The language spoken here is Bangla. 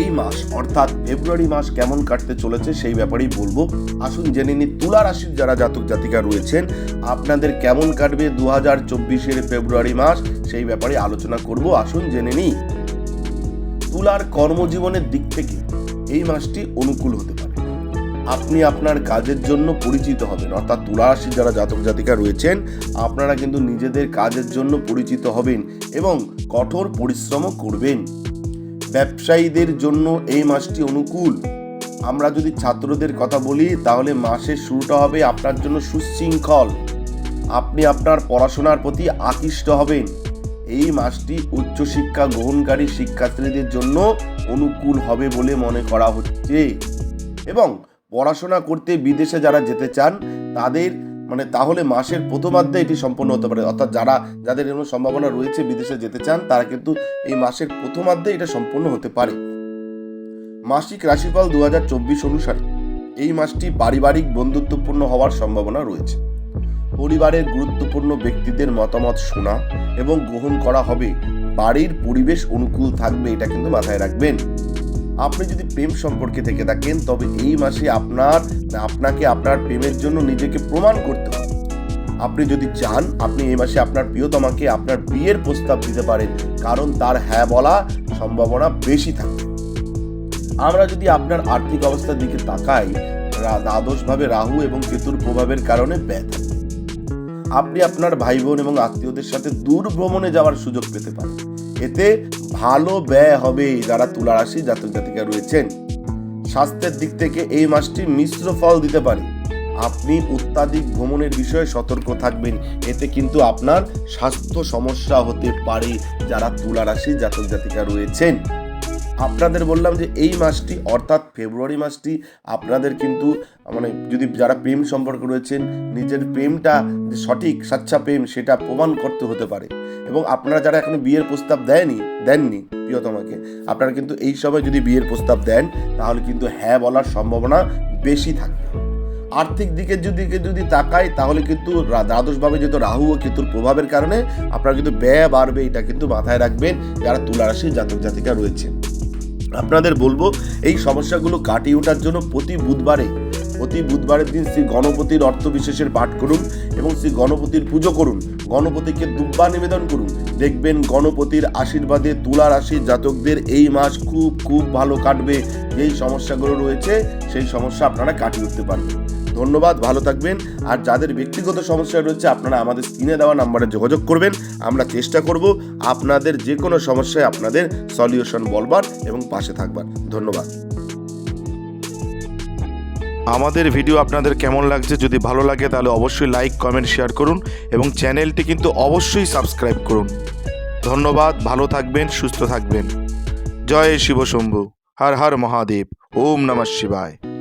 এই মাস, অর্থাৎ ফেব্রুয়ারি মাস কেমন কাটতে চলেছে সেই ব্যাপারেই বলব। আসুন জেনে নিই তুলা রাশির যারা জাতক জাতিকা রয়েছেন, আপনাদের কেমন কাটবে দু হাজার চব্বিশের ফেব্রুয়ারি মাস সেই ব্যাপারে আলোচনা করব। আসুন জেনে নিই তুলার কর্মজীবনের দিক থেকে এই মাসটি অনুকূল হতে পারে। আপনি আপনার কাজের জন্য পরিচিত হবেন, অর্থাৎ তুলা রাশির যারা জাতক জাতিকা রয়েছেন, আপনারা কিন্তু নিজেদের কাজের জন্য পরিচিত হবেন এবং কঠোর পরিশ্রমও করবেন। ব্যবসায়ীদের জন্য এই মাসটি অনুকূল। আমরা যদি ছাত্রদের কথা বলি, তাহলে মাসের শুরুটা হবে আপনার জন্য সুশৃঙ্খল। আপনি আপনার পড়াশোনার প্রতি আকৃষ্ট হবেন। এই মাসটি উচ্চশিক্ষা গ্রহণকারী শিক্ষার্থীদের জন্য অনুকূল হবে বলে মনে করা হচ্ছে। এবং পড়াশোনা করতে বিদেশে যারা যেতে চান, তাদের মানে তাহলে মাসের প্রথমার্ধে এটি সম্পন্ন হতে পারে। অর্থাৎ যারা, যাদের এরকম সম্ভাবনা রয়েছে বিদেশে যেতে চান, তারা কিন্তু এই মাসের প্রথমার্ধে এটা সম্পূর্ণ হতে পারে। মাসিক রাশিফল দু অনুসারে এই মাসটি পারিবারিক বন্ধুত্বপূর্ণ হওয়ার সম্ভাবনা রয়েছে। পরিবারের গুরুত্বপূর্ণ ব্যক্তিদের মতামত শোনা এবং গ্রহণ করা হবে। বাড়ির পরিবেশ অনুকূল থাকবে, এটা কিন্তু মাথায় রাখবেন। আপনি যদি প্রেম সম্পর্কে থেকে থাকেন, তবে এই মাসে আপনার, আপনাকে আপনার প্রেমের জন্য নিজেকে প্রমাণ করতে হবে। আপনি যদি চান, আপনি এই মাসে আপনার প্রিয়তমাকে আপনার বিয়ের প্রস্তাব দিতে পারেন, কারণ তার হ্যাঁ বলা সম্ভাবনা বেশি থাকে। আমরা যদি আপনার আর্থিক অবস্থার দিকে তাকাই দ্বাদশভাবে রাহু এবং কেতুর প্রভাবের কারণে ব্যয় আপনি আপনার ভাই বোন এবং আত্মীয়দের সাথে দূর ভ্রমণে যাওয়ার সুযোগ পেতে পারেন। এতে ভালো ব্যয় হবে যারা তুলা রাশি জাতক জাতিকা রয়েছেন। স্বাস্থ্যের দিক থেকে এই মাসটি মিশ্র ফল দিতে পারে। আপনি অত্যাধিক ভ্রমণের বিষয়ে সতর্ক থাকবেন। এতে কিন্তু আপনার স্বাস্থ্য সমস্যা হতে পারে যারা তুলা রাশি জাতক জাতিকা রয়েছেন। আপনাদের বললাম যে এই মাসটি, অর্থাৎ ফেব্রুয়ারি মাসটি, আপনাদের কিন্তু মানে যদি যারা প্রেম সম্পর্ক রয়েছেন, নিজের প্রেমটা, যে সঠিক সাচ্চা প্রেম, সেটা প্রমাণ করতে হতে পারে। এবং আপনারা যারা এখনও বিয়ের প্রস্তাব দেয়নি, দেননি, প্রিয়তমাকে, আপনারা কিন্তু এই সময় যদি বিয়ের প্রস্তাব দেন, তাহলে কিন্তু হ্যাঁ বলার সম্ভাবনা বেশি থাকবে। আর্থিক দিকের যদি যদি তাকাই, তাহলে কিন্তু দ্বাদশভাবে যেহেতু রাহু ও কেতুর প্রভাবের কারণে, আপনারা কিন্তু ব্যয় বাড়বে, এটা কিন্তু মাথায় রাখবেন, যারা তুলা রাশির জাতক জাতিকা রয়েছে আপনাদের বলব, এই সমস্যাগুলো কাটিয়ে ওঠার জন্য প্রতি বুধবারে, প্রতি বুধবারের দিন শ্রী গণপতির অর্থ বিশেষের পাঠ করুন এবং শ্রী গণপতির পুজো করুন। গণপতিকে দুব্বা নিবেদন করুন। দেখবেন গণপতির আশীর্বাদে তুলা রাশির জাতকদের এই মাস খুব খুব ভালো কাটবে। যেই সমস্যাগুলো রয়েছে, সেই সমস্যা আপনারা কাটিয়ে উঠতে পারবেন। ধন্যবাদ, ভালো থাকবেন। আর যাদের ব্যক্তিগত সমস্যা রয়েছে, আপনারা আমাদের স্ক্রিনে দেওয়া নাম্বারে যোগাযোগ করবেন। আমরা চেষ্টা করব আপনাদের যে কোনো সমস্যায় আপনাদের সলিউশন বলবার এবং পাশে থাকবার। ধন্যবাদ। আমাদের ভিডিও আপনাদের কেমন লাগছে, যদি ভালো লাগে, তাহলে অবশ্যই লাইক, কমেন্ট, শেয়ার করুন এবং চ্যানেলটি কিন্তু অবশ্যই সাবস্ক্রাইব করুন। ধন্যবাদ, ভালো থাকবেন, সুস্থ থাকবেন। জয় শিবশম্ভু। হর হর মহাদেব। ওম নমঃ শিবায়।